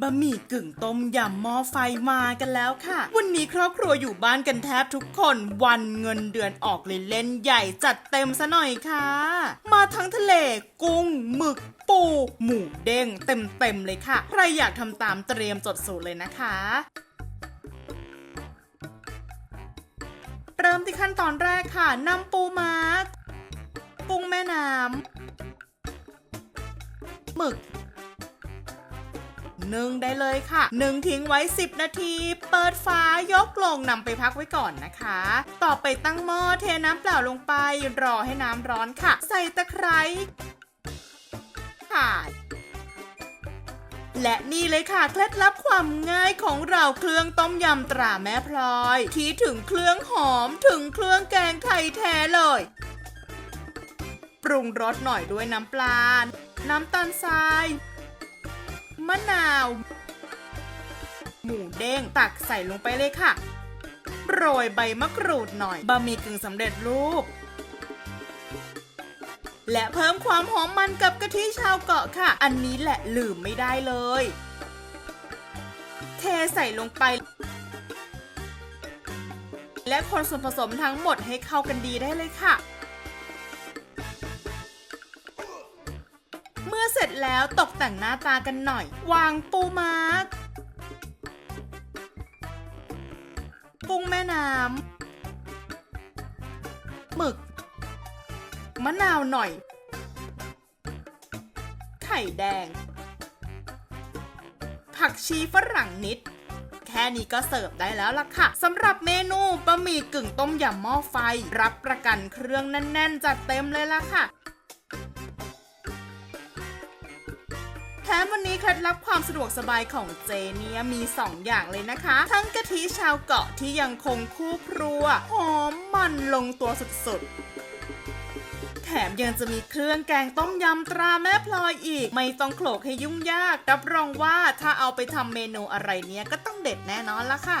บะหมี่กึ่งต้มยำหม้อไฟมากันแล้วค่ะ วันนี้ครอบครัวอยู่บ้านกันแทบทุกคนวันเงินเดือนออกเลยเล่นใหญ่จัดเต็มซะหน่อยค่ะ มาทั้งทะเลกุ้งหมึกปูหมูเด้งเต็มๆเลยค่ะ ใครอยากทำตามเตรียมจดสูตรเลยนะคะเริ่มที่ขั้นตอนแรกค่ะนำปูม้ากุ้งแม่น้ำหมึก นึ่งได้เลยค่ะนึ่งทิ้งไว้ 10 นาที เปิดฝายกลงนำไปพักไว้ก่อนนะคะ ต่อไปตั้งหม้อเทน้ำเปล่าลงไป รอให้น้ำร้อนค่ะ ใส่ตะไคร้ข่าและนี่เลยค่ะเคล็ดลับความง่ายของเราเครื่องต้มยำตราแม่พลอย ที่ถึงเครื่องหอมถึงเครื่องแกงไทยแท้เลย ปรุงรสหน่อยด้วยน้ำปลา น้ำตาลทราย มะนาว หมูเด้งตักใส่ลงไปเลยค่ะ โรยใบมะกรูดหน่อยบะหมี่กึ่งสำเร็จรูป และเพิ่มความหอมมันกับกะทิชาวเกาะค่ะ อันนี้แหละลืมไม่ได้เลย เทใส่ลงไป และคนส่วนผสมทั้งหมดให้เข้ากันดีได้เลยค่ะ เมื่อเสร็จแล้วตกแต่งหน้าตากันหน่อย วางปูม้ากุ้งแม่น้ำหมึก มะนาวหน่อย ไข่แดง ผักชีฝรั่งนิด แค่นี้ก็เสิร์ฟได้แล้วล่ะค่ะสำหรับเมนูบะหมี่กึ่งต้มยำหม้อไฟ รับประกันเครื่องแน่น ๆ จัดเต็มเลยล่ะค่ะ แถมวันนี้เคล็ดลับความสะดวกสบายของเจเนี่ยมี 2 อย่างเลยนะคะ ทั้งกะทิชาวเกาะที่ยังคงคู่ครัวหอมมันลงตัวสุดๆ แถมยังจะมีเครื่องแกงต้มยำตราแม่พลอยอีก ไม่ต้องโขลกให้ยุ่งยาก รับรองว่าถ้าเอาไปทำเมนูอะไรเนี้ยก็ต้องเด็ดแน่นอนละค่ะ